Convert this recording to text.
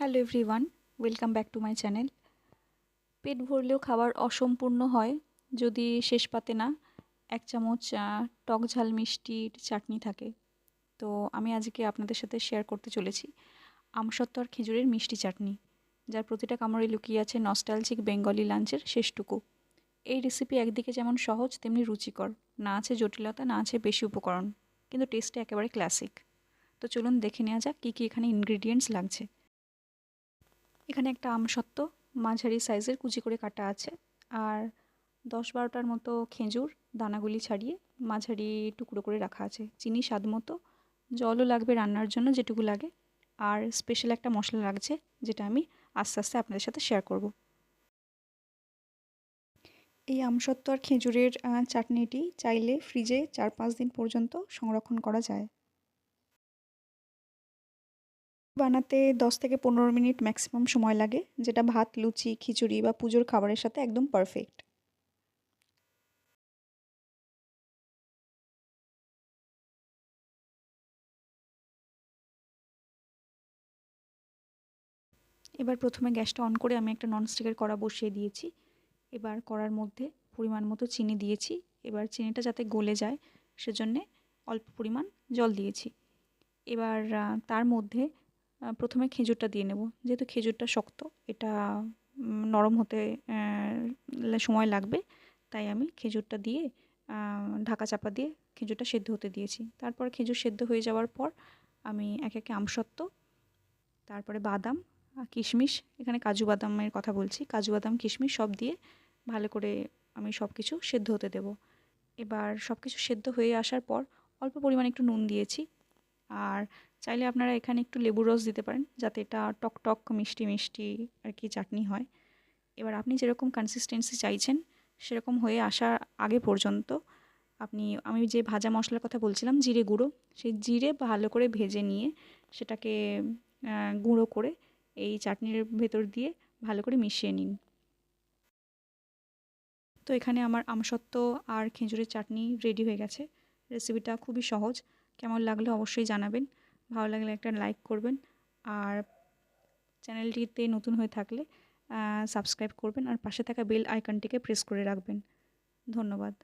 Hello everyone welcome back to my channel পেট ভরলেও খাবার অসম্পূর্ণ হয় যদি শেষ পাতে না, এক চামচ টক ঝাল মিষ্টির চাটনি থাকে। তো আমি আজকে আপনাদের সাথে শেয়ার করতে চলেছি আমসত্ত্ব আর খেজুরের মিষ্টি চাটনি, যার প্রতিটা কামড়ে লুকিয়ে আছে নস্টালজিক বেঙ্গলি লাঞ্চের শেষটুকু। এই রেসিপি একদিকে যেমন সহজ, তেমনি রুচিকর, না আছে জটিলতা, না আছে বেশি উপকরণ, কিন্তু টেস্টে একেবারে ক্লাসিক তো চলুন দেখে নেওয়া যাক কী কী এখানে ইনগ্রিডিয়েন্টস লাগছে। এখানে একটা আমসত্ত্ব মাঝারি সাইজের কুচি করে কাটা আছে। আর দশ বারোটার মতো খেজুর দানাগুলি ছাড়িয়ে মাঝারি টুকরো করে রাখা আছে, চিনি স্বাদ মতো। জলও লাগবে রান্নার জন্য যেটুকু লাগে। আর স্পেশাল একটা মশলা লাগছে, যেটা আমি আস্তে আস্তে আপনাদের সাথে শেয়ার করব। এই আমসত্ত্ব আর খেজুরের চাটনিটি চাইলে ফ্রিজে চার পাঁচ দিন পর্যন্ত সংরক্ষণ করা যায়। বানাতে দশ থেকে পনেরো মিনিট ম্যাক্সিমাম সময় লাগে, যেটা ভাত, লুচি, খিচুড়ি বা পুজোর খাবারের সাথে একদম পারফেক্ট এবার প্রথমে গ্যাসটা অন করে আমি একটা ননস্টিকের কড়া বসিয়ে দিয়েছি। এবার কড়ার মধ্যে পরিমাণ মতো চিনি দিয়েছি। এবার চিনিটা যাতে গলে যায়, সেজন্যে অল্প পরিমাণ জল দিয়েছি। এবার তার মধ্যে প্রথমে খেজুরটা দিয়ে নেব। যেহেতু খেজুরটা শক্ত, এটা নরম হতে সময় লাগবে। তাই আমি খেজুরটা দিয়ে ঢাকা চাপা দিয়ে খেজুরটা সেদ্ধ হতে দিয়েছি। তারপর খেজুর সেদ্ধ হয়ে যাওয়ার পর আমি এক একে আমসত্ত্ব, তারপরে বাদাম কিশমিশ। এখানে কাজু বাদামের কথা বলছি। কাজু বাদাম, কিশমিশ সব দিয়ে ভালো করে আমি সব কিছু সেদ্ধ হতে দেব। এবার সব কিছু সেদ্ধ হয়ে আসার পর অল্প পরিমাণে একটু নুন দিয়েছি। আর চাইলে আপনারা এখানে একটু লেবুর রস দিতে পারেন, যাতে এটা টক টক, মিষ্টি মিষ্টি আর কি চাটনি হয়। এবার আপনি যেরকম কনসিস্টেন্সি চাইছেন, সেরকম হয়ে আসার আগে পর্যন্ত আপনি, আমি যে ভাজা মশলার কথা বলছিলাম, জিরে গুঁড়ো, সেই জিরে ভালো করে ভেজে নিয়ে সেটাকে গুঁড়ো করে এই চাটনির ভেতর দিয়ে ভালো করে মিশিয়ে নিন। তো এখানে আমার আমসত্ত্ব আর খেজুরের চাটনি রেডি হয়ে গেছে। রেসিপিটা খুবই সহজ। কেমন লাগল অবশ্যই জানাবেন। ভালো লাগলে একটা লাইক করবেন। আর চ্যানেলটিতে নতুন হয়ে থাকলে সাবস্ক্রাইব করবেন। আর পাশে থাকা বেল আইকনটিকে প্রেস করে রাখবেন। ধন্যবাদ।